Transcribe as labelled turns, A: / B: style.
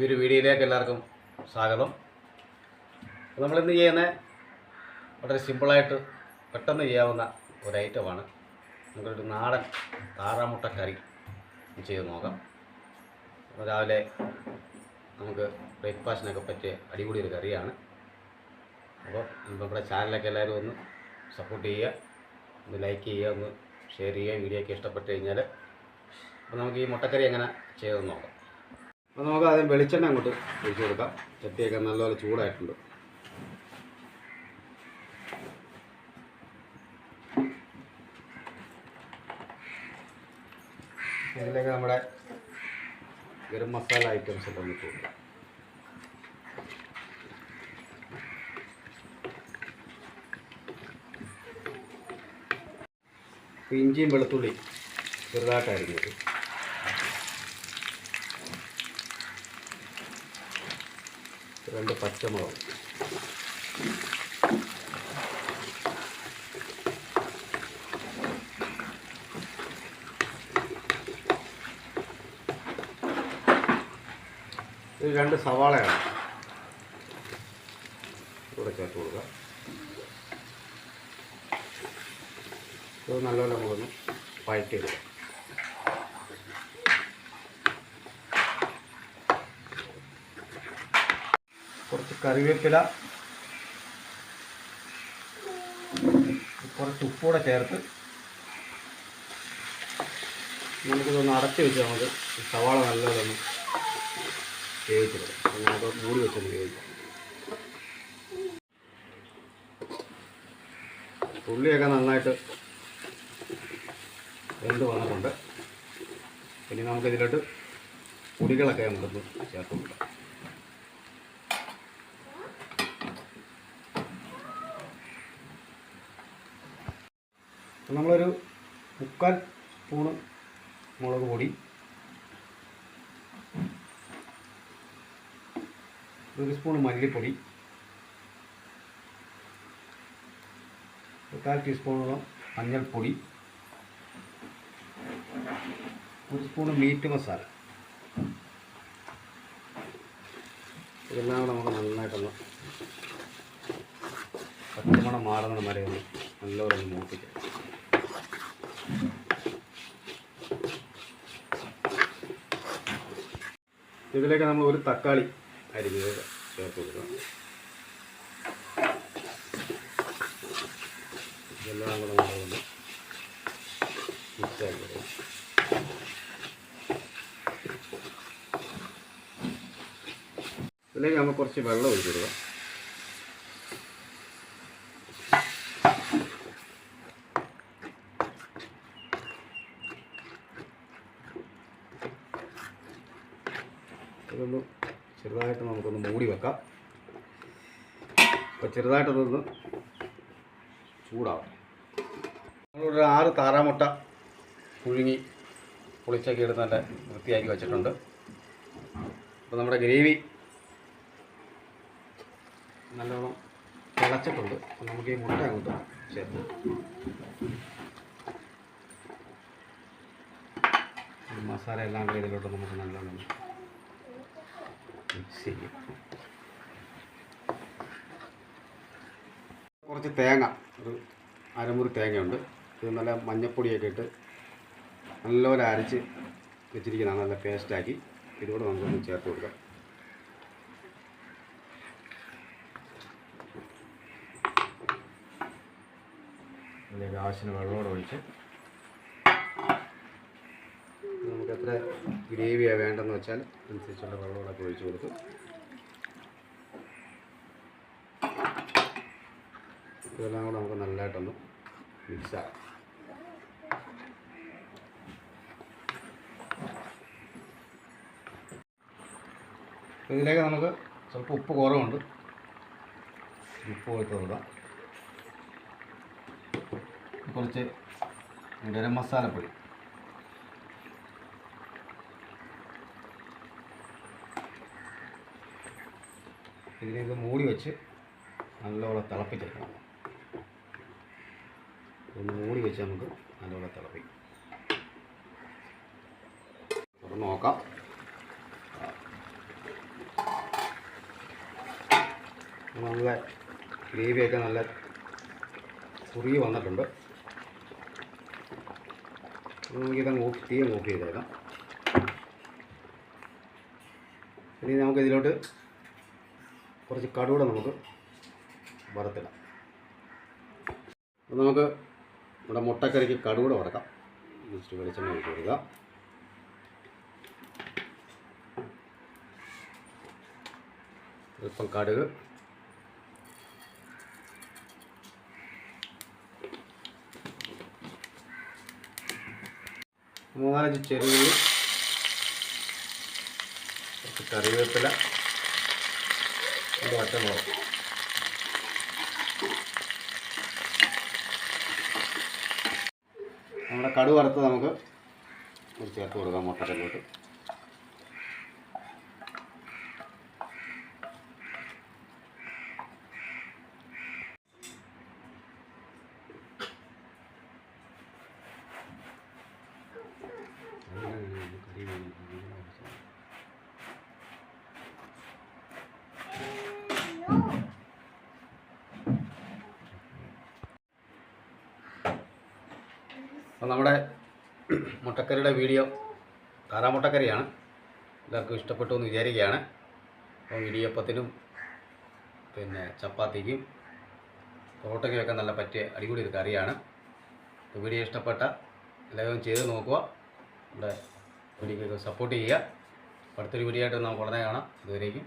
A: ചാനലിലേക്ക് എല്ലാവർക്കും സ്വാഗതം. നമ്മളിന്ന് ചെയ്യുന്ന വളരെ സിമ്പിളായിട്ട് പെട്ടെന്ന് ചെയ്യാവുന്ന ഒരു ഐറ്റമാണ്. നമുക്കൊരു നാടൻ താറാമുട്ട കറി ചെയ്ത് നോക്കാം. രാവിലെ നമുക്ക് ബ്രേക്ക്ഫാസ്റ്റിനൊക്കെ പറ്റിയ അടിപൊളി ഒരു കറിയാണ്. അപ്പോൾ നമ്മുടെ ചാനലൊക്കെ എല്ലാവരും ഒന്ന് സപ്പോർട്ട് ചെയ്യുക ഒന്ന് ലൈക്ക് ചെയ്യുക ഒന്ന് ഷെയർ ചെയ്യുക. വീഡിയോ ഒക്കെ ഇഷ്ടപ്പെട്ട് കഴിഞ്ഞാൽ അപ്പോൾ നമുക്ക് ഈ മുട്ടക്കറി എങ്ങനെ ചെയ്തെന്ന് നോക്കാം. അപ്പോൾ നമുക്ക് ആദ്യം വെളിച്ചെണ്ണ അങ്ങോട്ട് ഒഴിച്ചു കൊടുക്കാം. ചട്ടിയൊക്കെ നല്ലപോലെ ചൂടായിട്ടുണ്ട്. ഇതിലേക്ക് നമ്മുടെ ഗരം മസാല ഐറ്റംസ് ഒക്കെ ഒന്ന് കൊടുക്കാം. ഇഞ്ചിയും വെളുത്തുള്ളി ചെറുതായിട്ടായിരിക്കും രണ്ട് പച്ചമുളക്. ഇത് രണ്ട് സവാളയാണ്. ഇവിടെ ചേർത്ത് കൊടുക്കുക ഇത് നല്ലപോലെ നമുക്കൊന്ന് വഴറ്റിയെടുക്കാം. കറിവേപ്പില. കുറച്ച് ഉപ്പൂടെ ചേർത്ത് നമുക്കിതൊന്ന് അടച്ചു വെച്ച് നമുക്ക് സവാള നല്ലതൊന്ന് വേവിച്ചെടുക്കാം. നമുക്ക് മൂടി വെച്ചൊന്ന് വേവിക്കാം. ഉള്ളിയൊക്കെ നന്നായിട്ട് വെന്ത് വന്നിട്ടുണ്ട്. ഇനി നമുക്കിതിലോട്ട് പൊടികളൊക്കെ നമുക്ക് ചേർത്ത് നമ്മളൊരു മുക്കാൽ സ്പൂണ് മുളക് പൊടി ഒരു സ്പൂൺ മല്ലിപ്പൊടി കാൽ ടീസ്പൂണോളം മഞ്ഞൾപ്പൊടി ഒരു സ്പൂൺ മീറ്റ് മസാല. ഇതെല്ലാം കൂടെ നമുക്ക് നന്നായിട്ടൊന്ന് പച്ചമണം മാറുന്ന വരെ ഒന്ന് നല്ലപോലെ മൂപ്പിക്കാം. ഇതിലേക്ക് നമ്മൾ ഒരു തക്കാളി അരിഞ്ഞത് ചേർത്ത് കൊടുക്കണം. ഇതെല്ലാം കൂടെ മിക്സാക്കി ഇതിലേക്ക് നമ്മൾ കുറച്ച് വെള്ളം ഒഴിച്ചിടുക. കൊടുക്കാം ചെറുതായിട്ട് നമുക്കൊന്ന് മൂടി വെക്കാം. അപ്പോൾ ചെറുതായിട്ടതൊന്ന് ചൂടാവും നമ്മളൊരു ആറ് താറാമുട്ട പുഴുങ്ങി പൊളിച്ചൊക്കെ എടുത്ത് നല്ല വൃത്തിയാക്കി വെച്ചിട്ടുണ്ട്. അപ്പോൾ നമ്മുടെ ഗ്രേവി നല്ലോണം തിളച്ചിട്ടുണ്ട്. അപ്പോൾ നമുക്ക് ഈ മുട്ട അങ്ങോട്ട് ചേർത്ത് മസാല എല്ലാം കൂടി ഇതിലോട്ട് നമുക്ക് നല്ലോണം ചെയ്യും. കുറച്ച് തേങ്ങ ഒരു അരമുറി തേങ്ങയുണ്ട്. ഇത് നല്ല മഞ്ഞപ്പൊടിയൊക്കെ ഇട്ട് നല്ലപോലെ അരച്ച് വെച്ചിരിക്കുന്നതാണ്. നല്ല പേസ്റ്റാക്കി ഇതുകൂടെ നമുക്കൊന്ന് ചേർത്ത് കൊടുക്കാം. അതിലേക്ക് ആവശ്യത്തിന് വെള്ളമോടെ ഒഴിച്ച് നമുക്ക് എത്ര ഗ്രേവിയാണ് വേണ്ടെന്ന് വെച്ചാൽ അനുസരിച്ചുള്ള വെള്ളമൊക്കെ ഒഴിച്ചു കൊടുക്കും. ഇതെല്ലാം കൂടെ നമുക്ക് നല്ലതായിട്ടൊന്ന് മിക്സാക്കാം ഇതിലേക്ക് നമുക്ക് ചിലപ്പോൾ ഉപ്പ് കുറവുണ്ട്. ഉപ്പ് കൊടുത്ത് കൊടുക്കാം. കുറച്ച് ഗരം മസാലപ്പൊടി. ഇതിനെ ഇത് മൂടി വെച്ച് നല്ലപോലെ തിളപ്പിച്ചെടുക്കണം ഒന്ന് മൂടി വെച്ച് നമുക്ക് നല്ലപോലെ തിളപ്പിക്കും. തുറന്ന് നോക്കാം. നല്ല ഗ്രേവിയൊക്കെ നല്ല കുറുകി വന്നിട്ടുണ്ട്. നമുക്കിതങ്ങ് ഓഫ് തീ ഓഫ് ചെയ്തേക്കാം. ഇനി നമുക്ക് ഇതിലോട്ട് കുറച്ച് കടുകൂടെ നമുക്ക് വറുത്തിടാം. അപ്പോൾ നമുക്ക് നമ്മുടെ മുട്ടക്കറിക്ക് കടുകൂടെ വറക്കാം. ജസ്റ്റ് വെളിച്ചെണ്ണ ഒഴിച്ച് കൊടുക്കുക. അല്പം കടുക്. മൂന്നാലഞ്ച് ചെറിയ കറിവേപ്പില. ഒരു വറ്റമുളക് നമ്മുടെ കടു വറുത്ത് നമുക്ക് ഇത് ചേർത്ത് കൊടുക്കാം മുട്ടക്കല്ലോട്ട് അപ്പോൾ നമ്മുടെ മുട്ടക്കറിയുടെ വീഡിയോ താറാമുട്ടക്കറിയാണ്. എല്ലാവർക്കും ഇഷ്ടപ്പെട്ടു എന്ന് വിചാരിക്കുകയാണ്. അപ്പം ഇടിയപ്പത്തിനും പിന്നെ ചപ്പാത്തിക്കും പൊറോട്ടയ്ക്കൊക്കെ നല്ല പറ്റിയ അടിപൊളി ഒരു കറിയാണ്. അപ്പോൾ വീഡിയോ ഇഷ്ടപ്പെട്ട എല്ലാവരും ചെയ്ത് നോക്കുക. നമ്മുടെ വീഡിയോക്ക് സപ്പോർട്ട് ചെയ്യുക. അടുത്തൊരു വീഡിയോ ആയിട്ട് നമുക്ക് ഉടനെ കാണാം. ഇതുവരേക്കും